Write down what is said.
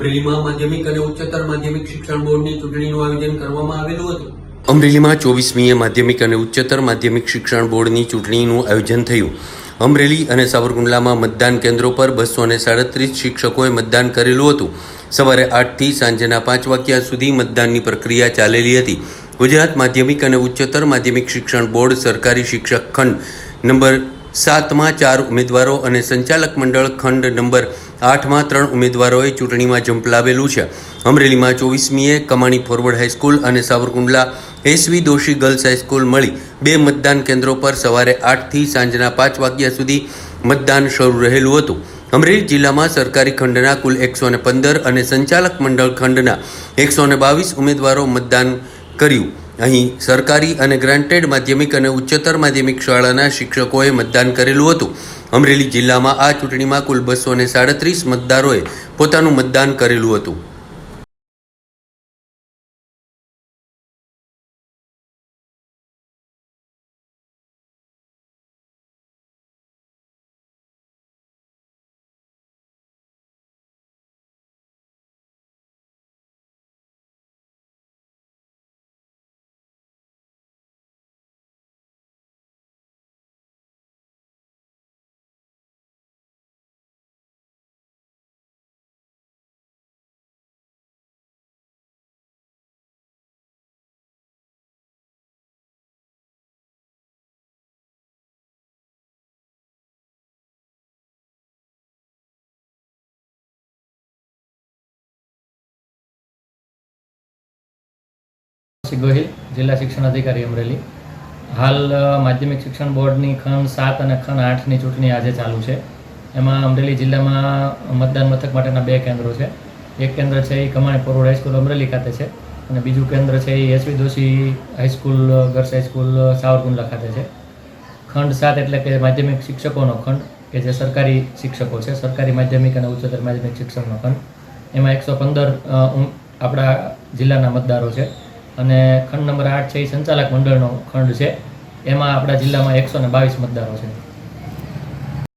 અમરેલીમાં માધ્યમિક અને ઉચ્ચતર માધ્યમિક શિક્ષણ બોર્ડની ચૂંટણીનું આયોજન કરવામાં આવેલું હતું. અમરેલીમાં ચોવીસમીએ માધ્યમિક અને ઉચ્ચતર માધ્યમિક શિક્ષણ બોર્ડની ચૂંટણીનું આયોજન થયું. અમરેલી અને સાવરકુંડલામાં મતદાન કેન્દ્રો પર બસો અને સાડત્રીસ શિક્ષકોએ મતદાન કરેલું હતું. સવારે આઠથી સાંજના પાંચ વાગ્યા સુધી મતદાનની પ્રક્રિયા ચાલેલી હતી. ગુજરાત માધ્યમિક અને ઉચ્ચતર માધ્યમિક શિક્ષણ બોર્ડ સરકારી શિક્ષક ખંડ નંબર સાતમાં ચાર ઉમેદવારો અને સંચાલક મંડળ ખંડ નંબર આઠમાં ત્રણ ઉમેદવારોએ ચૂંટણીમાં ઝંપલાવેલું છે. અમરેલીમાં ચોવીસમીએ કમાણી ફોરવર્ડ હાઈસ્કૂલ અને Savarkundla SV Doshi girls high school મળી બે મતદાન કેન્દ્રો પર સવારે આઠથી સાંજના પાંચ વાગ્યા સુધી મતદાન શરૂ રહેલું હતું. અમરેલી જિલ્લામાં સરકારી ખંડના કુલ એકસો પંદર અને સંચાલક મંડળ ખંડના એકસો બાવીસ ઉમેદવારો મતદાન કર્યું. અહીં સરકારી અને ગ્રાન્ટેડ માધ્યમિક અને ઉચ્ચતર માધ્યમિક શાળાના શિક્ષકોએ મતદાન કરેલું હતું. અમરેલી જિલ્લામાં આ ચૂંટણીમાં કુલ બસો સાડત્રીસ મતદારોએ પોતાનું મતદાન કરેલું હતું. શ્રી ગોહિલ, જિલ્લા શિક્ષણ અધિકારી અમરેલી. હાલ માધ્યમિક શિક્ષણ બોર્ડની ખંડ સાત અને ખંડ આઠની ચૂંટણી આજે ચાલુ છે. એમાં અમરેલી જિલ્લામાં મતદાન મથક માટેના બે કેન્દ્રો છે. એક કેન્દ્ર છે એ કમાણી પરોડ હાઈસ્કૂલ અમરેલી ખાતે છે અને બીજું કેન્દ્ર છે એ SV Doshi high school, girls high school, Savarkundla ખાતે છે. ખંડ સાત એટલે કે માધ્યમિક શિક્ષકોનો ખંડ, કે જે સરકારી શિક્ષકો છે, સરકારી માધ્યમિક અને ઉચ્ચતર માધ્યમિક શિક્ષણનો ખંડ. એમાં એકસો પંદર આપણા જિલ્લાના મતદારો છે. અને ખંડ નંબર આઠ છે એ સંચાલક મંડળનો ખંડ છે. એમાં આપણા જિલ્લામાં એકસો ને બાવીસ મતદારો છે.